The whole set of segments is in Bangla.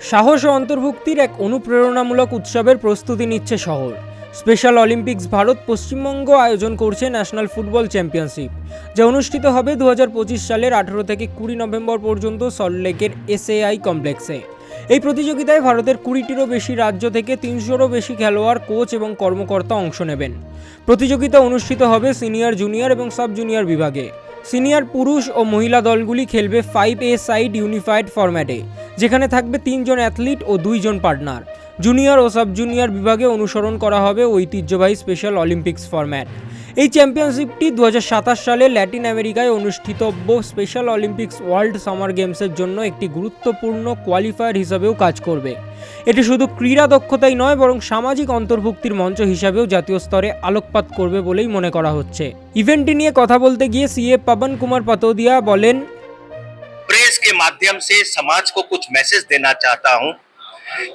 সাহস ও অন্তর্ভুক্তির এক অনুপ্রেরণামূলক উৎসবের প্রস্তুতি নিচ্ছে শহর। স্পেশাল অলিম্পিক্স ভারত পশ্চিমবঙ্গ আয়োজন করছে ন্যাশনাল ফুটবল চ্যাম্পিয়নশিপ, যা অনুষ্ঠিত হবে দু হাজার পঁচিশ সালের আঠেরো থেকে কুড়ি নভেম্বর পর্যন্ত সল্টলেকের এসএআই কমপ্লেক্সে। এই প্রতিযোগিতায় ভারতের কুড়িটিরও বেশি রাজ্য থেকে তিনশোরও বেশি খেলোয়াড়, কোচ এবং কর্মকর্তা অংশ নেবেন। প্রতিযোগিতা অনুষ্ঠিত হবে সিনিয়র, জুনিয়র এবং সাব জুনিয়র বিভাগে। সিনিয়র, পুরুষ ও মহিলা দলগুলি খেলবে ফাইভ এ সাইড ইউনিফাইড ফরম্যাটে যেখানে থাকবে তিনজন অ্যাথলিট ও দুইজন পার্টনার। জুনিয়র ও সাব জুনিয়র বিভাগে অনুসরণ করা হবে ঐতিহ্যবাহী স্পেশাল অলিম্পিক্স ফরম্যাট। এই চ্যাম্পিয়নশিপটি দু হাজার সাতাশ সালে ল্যাটিন আমেরিকায় অনুষ্ঠিতব্য স্পেশাল অলিম্পিক্স ওয়ার্ল্ড সামার গেমসের জন্য একটি গুরুত্বপূর্ণ কোয়ালিফায়ার হিসাবেও কাজ করবে। এটি শুধু ক্রীড়া দক্ষতাই নয়, বরং সামাজিক অন্তর্ভুক্তির মঞ্চ হিসাবেও জাতীয় স্তরে আলোকপাত করবে বলেই মনে করা হচ্ছে। ইভেন্টটি নিয়ে কথা বলতে গিয়ে সিএ পাবন কুমার পাতোদিয়া বলেন प्रेस के माध्यम से समाज को कुछ मैसेज देना चाहता हूँ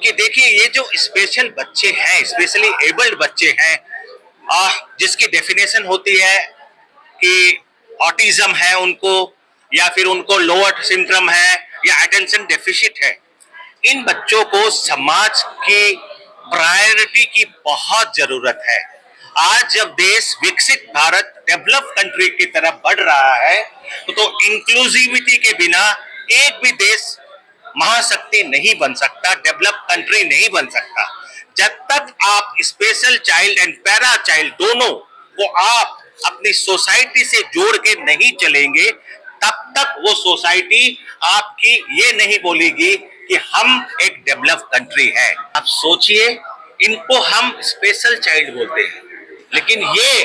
कि देखिए ये जो स्पेशल बच्चे हैं स्पेशली एबल्ड बच्चे हैं आ, जिसकी डेफिनेशन होती है कि ऑटिज्म है उनको या फिर उनको लोअर सिंड्रोम है या अटेंशन डेफिशिट है इन बच्चों को समाज की प्रायोरिटी की बहुत ज़रूरत है। आज जब देश विकसित भारत डेवलप कंट्री की तरफ़ बढ़ रहा है तो इंक्लूसिविटी के बिना एक भी देश महाशक्ति नहीं बन सकता डेवलप कंट्री नहीं बन सकता। जब तक आप special child and para child दोनों को आप अपनी सोसाइटी से जोड़ के नहीं चलेंगे, तब तक वो सोसाइटी आपकी ये नहीं बोलेगी कि हम एक डेवलप कंट्री है। आप सोचिए, इनको हम स्पेशल चाइल्ड बोलते हैं। लेकिन ये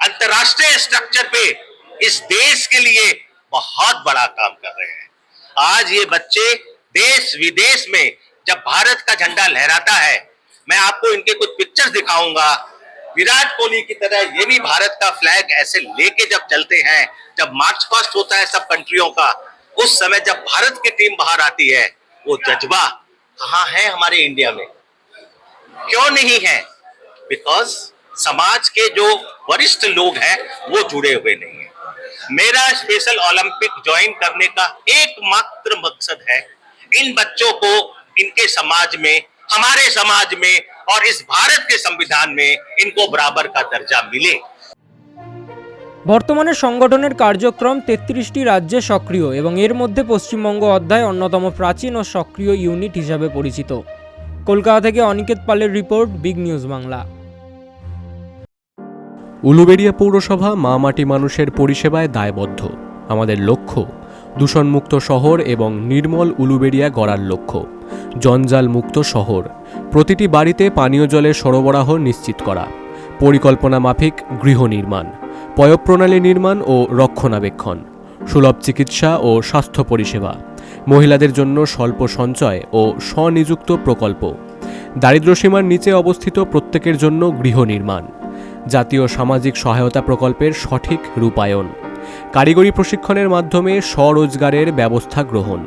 अंतरराष्ट्रीय स्ट्रक्चर पे इस देश के लिए बहुत बड़ा काम कर रहे हैं। आज ये बच्चे देश विदेश में जब भारत का झंडा लहराता है, मैं आपको इनके कुछ पिक्चर्स दिखाऊँगा। विराट कोहली की तरह ये भी भारत का फ्लैग ऐसे लेके जब चलते हैं, जब मार्च पास्ट होता है सब कंट्रियों का, उस समय जब भारत की टीम बाहर आती है, वो जज्बा कहाँ है हमारे इंडिया में? क्यों नहीं है? बिकॉज़ समाज के जो वरिष्ठ लोग हैं वो जुड़े हुए नहीं है मेरा स्पेशल ओलंपिक ज्वाइन करने का एकमात्र मकसद है इन बच्चों को इनके समाज में हमारे समाज में और इस भारत के संविधान में इनको बराबर का दर्जा मिले বর্তমানে সংগঠনের কার্যক্রম তেত্রিশটি রাজ্যে সক্রিয় এবং এর মধ্যে পশ্চিমবঙ্গ অধ্যায় অন্যতম প্রাচীন ও সক্রিয় ইউনিট হিসাবে পরিচিত কলকাতা থেকে অনিকেত পালের report big news Bangla Uluberia পৌরসভা মা মাটি মানুষের পরিষেবায় দায়বদ্ধ। আমাদের লক্ষ্য, দূষণমুক্ত শহর এবং নির্মল উলুবেড়িয়া গড়ার লক্ষ্য। জঞ্জাল মুক্ত শহর, প্রতিটি বাড়িতে পানীয় জলের সরবরাহ নিশ্চিত করা। পরিকল্পনা মাফিক, গৃহ নির্মাণ, পয়ঃপ্রণালী নির্মাণ ও রক্ষণাবেক্ষণ, সুলভ চিকিৎসা ও স্বাস্থ্য পরিষেবা, মহিলাদের জন্য স্বল্প সঞ্চয় ও স্বনিযুক্ত প্রকল্প। দারিদ্র্যসীমার নিচে অবস্থিত প্রত্যেকের জন্য গৃহ নির্মাণ। জাতীয় সামাজিক সহায়তা প্রকল্পের সঠিক রূপায়ণ। কারিগরি প্রশিক্ষণের মাধ্যমে স্বরোজগারের ব্যবস্থা গ্রহণ,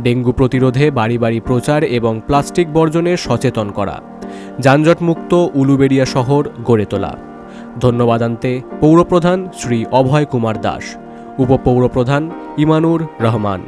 ডেঙ্গু প্রতিরোধে বাড়ি বাড়ি প্রচার এবং প্লাস্টিক বর্জনে সচেতন করা, যানজটমুক্ত উলুবেড়িয়া শহর গড়ে তোলা। ধন্যবাদান্তে পৌরপ্রধান শ্রী অভয় কুমার দাস, উপপৌরপ্রধান ইমানুর রহমান।